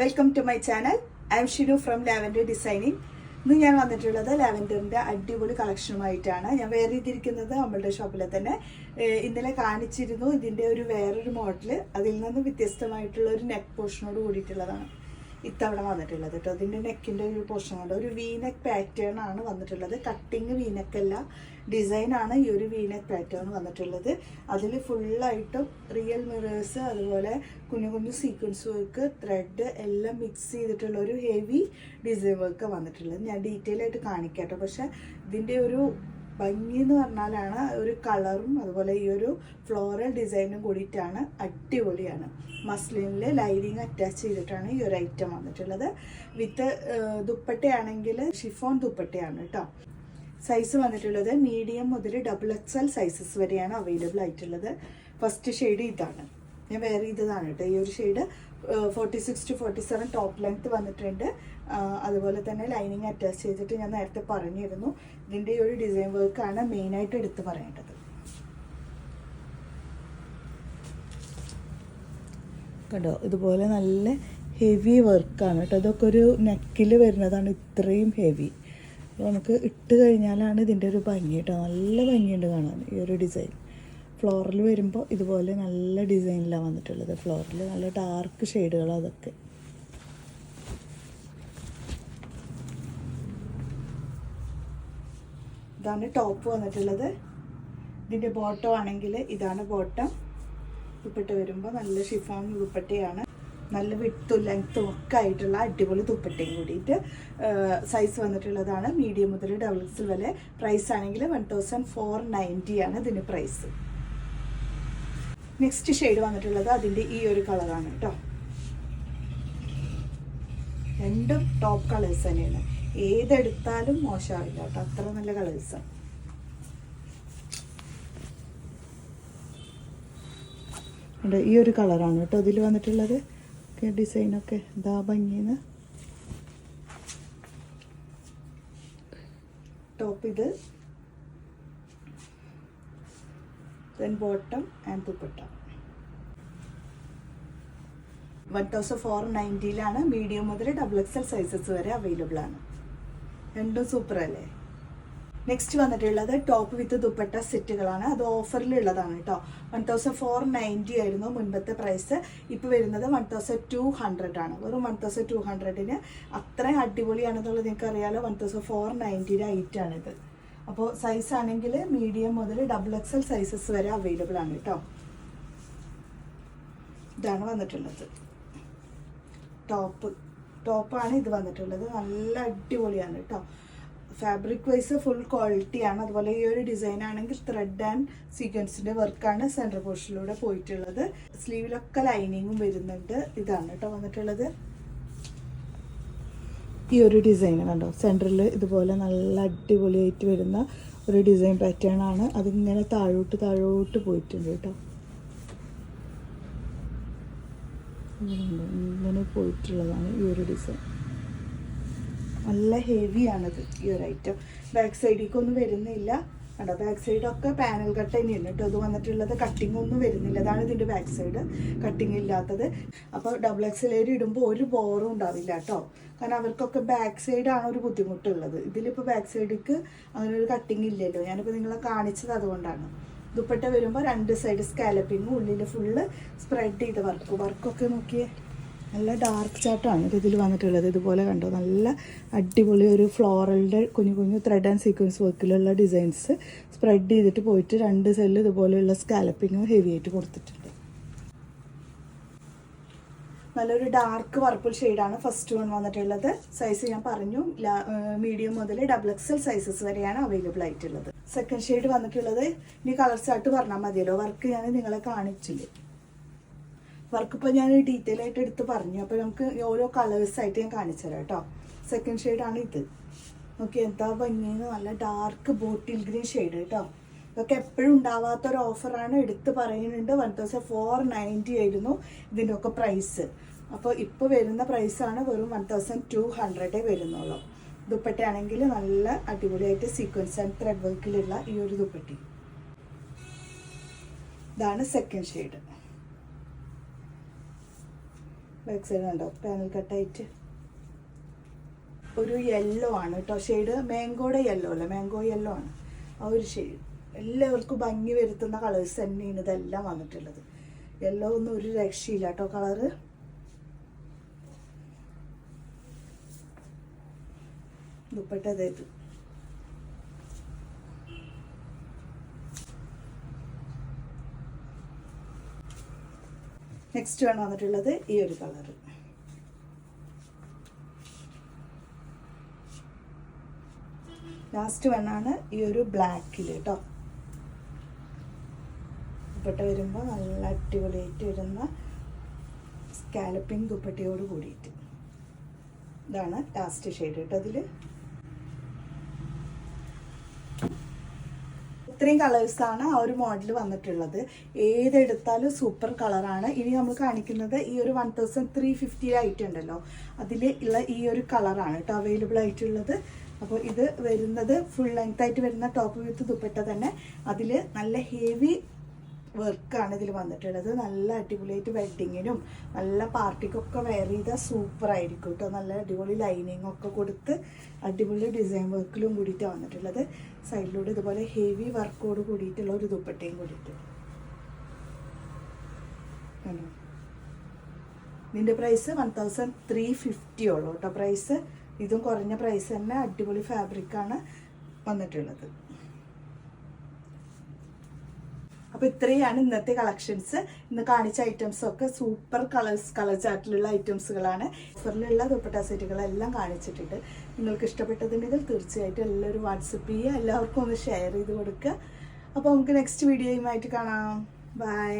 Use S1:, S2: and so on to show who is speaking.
S1: Welcome to my channel I'm Shinu from lavender designing ഇന്ന് ഞാൻ വന്നിട്ടുള്ളത് ലാവൻഡറിന്റെ അടിപൊളി കളക്ഷനുമായിട്ടാണ് ഞാൻ വേറെ ചെയ്തിരിക്കുന്നത് നമ്മളുടെ ഷോപ്പിലെ തന്നെ. ഇന്നലെ കാണിച്ചിരുന്നു ഇതിന്റെ ഒരു വേറൊരു മോഡൽ അതിൽ നിന്ന് വ്യത്യസ്തമായിട്ടുള്ള ഒരു നെക്ക് പോർഷനോട് കൂടിയിട്ടുള്ളതാണ്. ഇത്തവണ വന്നിട്ടുള്ളത് കേട്ടോ അതിന്റെ നെക്കിന്റെ ഒരു പോർഷൻ ഉണ്ട്. ഒരു വീനെക്ക് പാറ്റേൺ ആണ് വന്നിട്ടുള്ളത്. കട്ടിങ് വീനെക്കല്ല ആണ് ഈ ഒരു വീനെക്ക് പാറ്റേൺ വന്നിട്ടുള്ളത്. അതിൽ ഫുള്ളായിട്ടും റിയൽ മിറേഴ്സ് അതുപോലെ കുഞ്ഞു കുഞ്ഞു സീക്വൻസ് വർക്ക് ത്രെഡ് എല്ലാം മിക്സ് ചെയ്തിട്ടുള്ള ഒരു ഹെവി ഡിസൈൻ വർക്ക് വന്നിട്ടുള്ളത്. ഞാൻ ഡീറ്റെയിൽ ആയിട്ട് കാണിക്കാം കേട്ടോ പക്ഷേ ഇതിന്റെ ഒരു ഭംഗി എന്ന് പറഞ്ഞാലാണ് ഒരു കളറും അതുപോലെ ഈ ഒരു ഫ്ലോറൽ ഡിസൈനും കൂടിയിട്ടാണ് അടിപൊളിയാണ്. മസ്ലിനിൽ ലൈനിങ് അറ്റാച്ച് ചെയ്തിട്ടാണ് ഈ ഒരു ഐറ്റം വന്നിട്ടുള്ളത്. വിത്ത് ദുപ്പട്ടയാണെങ്കിൽ ഷിഫോൺ ദുപ്പട്ടയാണ് കേട്ടോ. സൈസ് വന്നിട്ടുള്ളത് മീഡിയം മുതൽ ഡബിൾ എക്സ് എൽ സൈസസ് വരെയാണ് അവൈലബിൾ ആയിട്ടുള്ളത്. ഫസ്റ്റ് ഷെയ്ഡ് ഇതാണ്. ഞാൻ വേറെ ഇതാണ് കേട്ടോ. ഈ ഒരു shade forty six to forty seven top length വന്നിട്ടുണ്ട്. അതുപോലെ തന്നെ ലൈനിങ് അറ്റാച്ച് ചെയ്തിട്ട് ഞാൻ നേരത്തെ പറഞ്ഞിരുന്നു. ഇതിന്റെ ഒരു ഡിസൈൻ വർക്കാണ് മെയിനായിട്ട് എടുത്ത് പറയേണ്ടത്. കണ്ടോ? ഇതുപോലെ നല്ല ഹെവി വർക്കാണ് കേട്ടോ. ഇതൊക്കെ ഒരു നെക്കിൽ വരുന്നതാണ് ഇത്രയും ഹെവി നമുക്ക് ഇട്ട് കഴിഞ്ഞാലാണ് ഇതിന്റെ ഒരു ഭംഗി കേട്ടോ. നല്ല ഭംഗിയുണ്ട് കാണാൻ ഈ ഒരു ഡിസൈൻ ഫ്ലോറിൽ വരുമ്പോൾ ഇതുപോലെ നല്ല ഡിസൈനിലാണ് വന്നിട്ടുള്ളത്. ഫ്ലോറിൽ നല്ല ഡാർക്ക് ഷെയ്ഡുകൾ അതൊക്കെ. ഇതാണ് ടോപ്പ് വന്നിട്ടുള്ളത്. ഇതിന്റെ ബോട്ടം ആണെങ്കിൽ ഇതാണ് ബോട്ടം ദുപ്പട്ട വരുമ്പോൾ നല്ല ഷിഫോൺ ദുപ്പട്ടയാണ്. നല്ല വിട്ടും ലെങ്ത്തും ഒക്കെ ആയിട്ടുള്ള അടിപൊളി ദുപ്പട്ടയും കൂടിയിട്ട് സൈസ് വന്നിട്ടുള്ളതാണ്. മീഡിയം മുതൽ ഡബിൾ എക്സ് വരെ പ്രൈസ് ആണെങ്കിൽ വൺ തൗസൻഡ് ഫോർ നയന്റി ആണ് ഇതിന് പ്രൈസ് നെക്സ്റ്റ് ഷെയ്ഡ് വന്നിട്ടുള്ളത് അതിന്റെ ഈ ഒരു കളറാണ് കേട്ടോ രണ്ടും ടോപ്പ് കളേഴ്സ് തന്നെയാണ്. ഏതെടുത്താലും മോശമാവില്ല കേട്ടോ. അത്ര നല്ല കളേഴ്സാണ് ഈ ഒരു കളറാണ് കേട്ടോ ഇതിൽ വന്നിട്ടുള്ളത്. ഡിസൈനൊക്കെ ഇതാ ഭംഗിന്ന്. ടോപ്പ് ഇത്. Then bottom and dupatta one thousand four നയന്റിയിലാണ് medium മുതൽ ഡബിൾ എക്സൽ സൈസസ് വരെ അവൈലബിൾ ആണ്. രണ്ടും സൂപ്പർ അല്ലേ നെക്സ്റ്റ് വന്നിട്ടുള്ളത് ടോപ്പ് വിത്ത് ദുപ്പട്ട സെറ്റുകളാണ്. അത് ഓഫറിലുള്ളതാണ് കേട്ടോ വൺ തൗസൻഡ് ഫോർ നയന്റി ആയിരുന്നു മുൻപത്തെ പ്രൈസ് ഇപ്പോൾ വരുന്നത് വൺ തൗസൻഡ് ടു ഹൺഡ്രഡ് ആണ്. വെറും വൺ തൗസൻഡ് ടു ഹൺഡ്രഡിന് അത്രയും അടിപൊളിയാണെന്നുള്ളത് നിങ്ങൾക്ക് അറിയാലോ വൺ തൗസൻഡ് ഫോർ നയന്റിയുടെ ഐറ്റാണിത് അപ്പോൾ സൈസ് ആണെങ്കിൽ മീഡിയം മുതൽ ഡബിൾ എക്സ് എൽ സൈസസ് വരെ അവൈലബിൾ ആണ് കേട്ടോ ഇതാണ് വന്നിട്ടുള്ളത്. ടോപ്പ് ടോപ്പാണ് ഇത് വന്നിട്ടുള്ളത്. നല്ല അടിപൊളിയാണ് കേട്ടോ ഫാബ്രിക് വൈസ് ഫുൾ ക്വാളിറ്റിയാണ് അതുപോലെ ഈ ഒരു ഡിസൈൻ ആണെങ്കിൽ ത്രെഡ് ആൻഡ് സീക്വൻസിന്റെ വർക്കാണ് സെൻട്രൽ പോർഷനിലൂടെ പോയിട്ടുള്ളത്. സ്ലീവിലൊക്കെ ലൈനിങ്ങും വരുന്നുണ്ട്. ഇതാണ് കേട്ടോ വന്നിട്ടുള്ളത്. ഈ ഒരു ഡിസൈൻ കണ്ടോ? സെന്ററിൽ ഇതുപോലെ നല്ല അടിപൊളിയായിട്ട് വരുന്ന ഒരു ഡിസൈൻ പാറ്റേൺ ആണ്. അതിങ്ങനെ താഴോട്ട് താഴോട്ട് പോയിട്ടുണ്ട് കേട്ടോ ഇങ്ങനെ ഇങ്ങനെ പോയിട്ടുള്ളതാണ് ഈ ഒരു ഡിസൈൻ നല്ല ഹെവി ആണത് ഈ ഒരു ഐറ്റം ബാക്ക് സൈഡിലേക്ക് ഒന്നും വരുന്നില്ല. കണ്ടോ? ബാക്ക് സൈഡൊക്കെ പാനൽ കട്ട് തന്നെയാണ് കേട്ടോ. ഇത് വന്നിട്ടുള്ളത് കട്ടിംഗ് ഒന്നും വരുന്നില്ല. അതാണ് ഇതിന്റെ ബാക്ക് സൈഡ് കട്ടിംഗ് ഇല്ലാത്തത്. അപ്പോൾ ഡബിൾ എക്സലേരി ഇടുമ്പോൾ ഒരു ബോറും ഉണ്ടാവില്ല കേട്ടോ. കാരണം അവർക്കൊക്കെ ബാക്ക് സൈഡാണ് ഒരു ബുദ്ധിമുട്ടുള്ളത്. ഇതിലിപ്പോൾ ബാക്ക് സൈഡിലേക്ക് അങ്ങനെ ഒരു കട്ടിംഗ് ഇല്ലല്ലോ. ഞാനിപ്പോൾ നിങ്ങളെ കാണിച്ചത് അതുകൊണ്ടാണ്. ദുപ്പട്ട വരുമ്പോൾ രണ്ട് സൈഡ് സ്കാലപ്പിങ്ങും ഉള്ളിൽ ഫുള്ള് സ്പ്രെഡ് ചെയ്ത് വർക്ക് വർക്കൊക്കെ നോക്കിയേ. നല്ല ഡാർക്ക് ചാർട്ടാണ് ഇത് ഇതിൽ വന്നിട്ടുള്ളത്. ഇതുപോലെ കണ്ടോ? നല്ല അടിപൊളി ഒരു ഫ്ലോറലിന്റെ കുഞ്ഞു കുഞ്ഞു ത്രെഡ് ആൻഡ് സീക്വൻസ് വർക്കിലുള്ള ഡിസൈൻസ് സ്പ്രെഡ് ചെയ്തിട്ട് പോയിട്ട് രണ്ട് സൈഡിൽ ഇതുപോലെയുള്ള സ്കാലപ്പിങ്ങും ഹെവി ആയിട്ട് കൊടുത്തിട്ടുണ്ട്. നല്ലൊരു ഡാർക്ക് പർപ്പിൾ ഷെയ്ഡാണ് ഫസ്റ്റ് വൺ വന്നിട്ടുള്ളത്. സൈസ് ഞാൻ പറഞ്ഞു മീഡിയം മുതൽ ഡബിൾ എക്സ് എൽ സൈസസ് വരെയാണ് അവൈലബിൾ ആയിട്ടുള്ളത്. സെക്കൻഡ് ഷെയ്ഡ് വന്നിട്ടുള്ളത് ഇനി കളർ ചാർട്ട് പറഞ്ഞാൽ മതിയല്ലോ. വർക്ക് ഞാൻ നിങ്ങളെ കാണിച്ചില്ലേ? വർക്ക് ഇപ്പോൾ ഞാൻ ഡീറ്റെയിൽ ആയിട്ട് എടുത്ത് പറഞ്ഞു. അപ്പോൾ നമുക്ക് ഓരോ കളേഴ്സ് ആയിട്ട് ഞാൻ കാണിച്ചു തരാം കേട്ടോ. സെക്കൻഡ് ഷെയ്ഡാണ് ഇത്. നോക്കി എന്താ ഭംഗിയെന്ന് നല്ല ഡാർക്ക് ബോട്ടിൽ ഗ്രീൻ ഷെയ്ഡ് കേട്ടോ. ഇതൊക്കെ എപ്പോഴും ഉണ്ടാവാത്ത ഒരു ഓഫറാണ് എടുത്ത് പറയുന്നുണ്ട്. വൺ തൗസൻഡ് ഫോർ നയന്റി ആയിരുന്നു ഇതിന്റെ ഒക്കെ പ്രൈസ് അപ്പോൾ ഇപ്പോൾ വരുന്ന പ്രൈസാണ് വെറും വൺ തൗസൻഡ് ടു ഹൺഡ്രഡേ വരുന്നുള്ളൂ. ദുപ്പട്ടയാണെങ്കിൽ നല്ല അടിപൊളിയായിട്ട് സീക്വൻസ് ആൻഡ് ത്രെഡ് വർക്കിലുള്ള ഈ ഒരു ദുപ്പട്ടി. ഇതാണ് സെക്കൻഡ് ഷെയ്ഡ് ബാക്ക് സൈഡ് ഉണ്ടോ പാനൽ കട്ടായിട്ട് ഒരു യെല്ലോ ആണ് കേട്ടോ. ഷെയ്ഡ് മാംഗോയുടെ യെല്ലോ അല്ല? മാംഗോ യെല്ലോ ആണ്. ആ ഒരു ഷെയ്ഡ് എല്ലാവർക്കും ഭംഗി വരുത്തുന്ന കളേഴ്സ് തന്നെയാണ് ഇതെല്ലാം വന്നിട്ടുള്ളത്. യെല്ലോ ഒന്നും ഒരു രക്ഷയില്ല കേട്ടോ കളറ് ദുപ്പട്ട അതായത് നെക്സ്റ്റ് ആണ് വന്നിട്ടുള്ളത് ഈ ഒരു കളറ് ലാസ്റ്റ് വണ്ണാണ് ഈ ഒരു ബ്ലാക്കിൽ കേട്ടോ ദുപ്പട്ട വരുമ്പോൾ നല്ല അടിപൊളിയായിട്ട് വരുന്ന സ്കാലപ്പിംഗ് ദുപ്പട്ടയോട് കൂടിയിട്ട്. ഇതാണ് ലാസ്റ്റ് ഷെയ്ഡ് കേട്ടോ അതിൽ ഇത്രയും കളേഴ്സാണ് ആ ഒരു മോഡൽ വന്നിട്ടുള്ളത്. ഏതെടുത്താലും സൂപ്പർ കളറാണ് ഇനി നമ്മൾ കാണിക്കുന്നത് ഈ ഒരു വൺ തൗസൻഡ് ത്രീ ഫിഫ്റ്റി ആയിട്ട് ഉണ്ടല്ലോ അതിൽ ഉള്ള ഈ ഒരു കളറാണ് കേട്ടോ അവൈലബിൾ ആയിട്ടുള്ളത്. അപ്പോൾ ഇത് വരുന്നത് ഫുൾ ലെങ്ത് ആയിട്ട് വരുന്ന ടോപ്പ് വിത്ത് ദുപ്പട്ട തന്നെ. അതിൽ നല്ല ഹെവി വർക്കാണ് ഇതിൽ വന്നിട്ടുള്ളത്. നല്ല അടിപൊളിയായിട്ട് വെഡ്ഡിങ്ങിനും നല്ല പാർട്ടിക്കൊക്കെ വെയർ ചെയ്താൽ സൂപ്പർ ആയിരിക്കും കേട്ടോ നല്ല അടിപൊളി ലൈനിങ് ഒക്കെ കൊടുത്ത് അടിപൊളി ഡിസൈൻ വർക്കിലും കൂടിയിട്ടാണ് വന്നിട്ടുള്ളത്. സൈഡിലൂടെ ഇതുപോലെ ഹെവി വർക്കോട് കൂടിയിട്ടുള്ള ഒരു ദുപ്പട്ടയും കൂടിയിട്ട്? ഇതിന്റെ price one thousand three fifty ഉള്ളൂ കേട്ടോ പ്രൈസ് ഇതും കുറഞ്ഞ പ്രൈസ് തന്നെ അടിപൊളി ഫാബ്രിക്കാണ് വന്നിട്ടുള്ളത്. അപ്പോൾ ഇത്രയാണ് ഇന്നത്തെ കളക്ഷൻസ്. ഇന്ന് കാണിച്ച ഐറ്റംസ് ഒക്കെ സൂപ്പർ കളേഴ്സ് കളർ ചാർട്ടിലുള്ള ഐറ്റംസുകളാണ് ഓഫറിലുള്ള ദുപ്പട്ട സെറ്റുകളെല്ലാം കാണിച്ചിട്ടുണ്ട്. നിങ്ങൾക്ക് ഇഷ്ടപ്പെട്ടതുണ്ടെങ്കിൽ തീർച്ചയായിട്ടും എല്ലാവരും വാട്സപ്പ് ചെയ്യുക എല്ലാവർക്കും ഒന്ന് ഷെയർ ചെയ്ത് കൊടുക്കുക അപ്പോൾ നമുക്ക് നെക്സ്റ്റ് വീഡിയോയുമായിട്ട് കാണാം. ബൈ